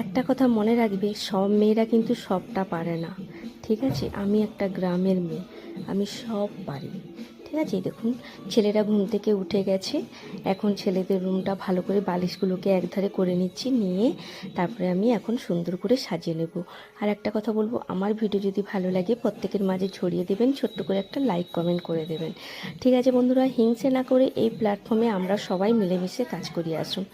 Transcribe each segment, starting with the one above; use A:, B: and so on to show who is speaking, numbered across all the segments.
A: একটা কথা মনে রাখবে, সব মেয়েরা কিন্তু সবটা পারে না। ঠিক আছে? আমি একটা গ্রামের মেয়ে, আমি সব পারি। ঠিক আছে? দেখুন, ছেলেরা ঘুম থেকে উঠে গেছে। এখন ছেলেদের রুমটা ভালো করে বালিশগুলোকে একধারে করে নিচ্ছি, নিয়ে তারপরে আমি এখন সুন্দর করে সাজিয়ে নেব। আর একটা কথা বলব, আমার ভিডিও যদি ভালো লাগে, প্রত্যেকের মাঝে ছড়িয়ে দেবেন, ছোট্ট করে একটা লাইক কমেন্ট করে দেবেন। ঠিক আছে বন্ধুরা, হিংসে না করে এই প্ল্যাটফর্মে আমরা সবাই মিলেমিশে কাজ করি, আসুন।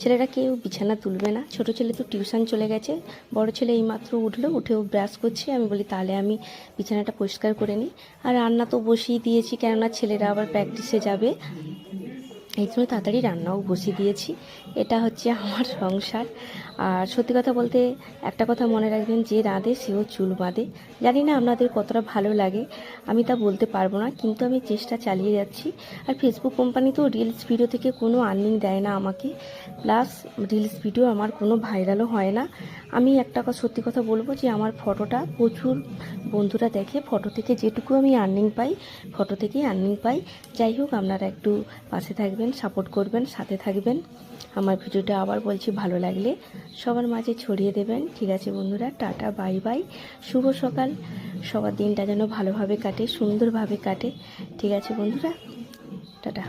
A: ছেলেরা কেউ বিছানা তুলবে না। ছোট ছেলে তো টিউশন চলে গেছে। বড় ছেলে এইমাত্র উঠল, উঠেও ব্রাশ করছে। আমি বলি, তাহলে আমি বিছানাটা পরিষ্কার করে নিই। আর রান্না তো বসিয়ে দিয়েছি কেননা ছেলেরা আবার প্র্যাকটিসে যাবে। এই জন্য তাড়াতাড়ি রান্নাও বসিয়ে দিয়েছি। এটা হচ্ছে আমার সংসার। আর সত্যি কথা বলতে একটা কথা মনে রাখবেন, যে রাঁধে সেও চুল বাঁধে। জানি না আপনাদের কতটা ভালো লাগে, আমি তা বলতে পারব না, কিন্তু আমি চেষ্টা চালিয়ে যাচ্ছি। আর ফেসবুক কোম্পানি তো রিলস ভিডিও থেকে কোনো আর্নিং দেয় না আমাকে। প্লাস রিলস ভিডিও আমার কোনো ভাইরালও হয় না। আমি একটা সত্যি কথা বলব, যে আমার ফটোটা প্রচুর বন্ধুরা দেখে ফটো থেকে যেটুকু আমি আর্নিং পাই ফটো থেকেই আর্নিং পাই। যাই হোক, আপনারা একটু পাশে থাকবেন সাপোর্ট করবেন, সাথে থাকবেন। আমার ভিডিওটা আবার বলছি, ভালো লাগলে সবার মাঝে ছড়িয়ে দেবেন। ঠিক আছে বন্ধুরা, টাটা বাই বাই শুভ সকাল। সবার দিনটা যেন ভালোভাবে কাটে, সুন্দরভাবে কাটে। ঠিক আছে বন্ধুরা, টাটা।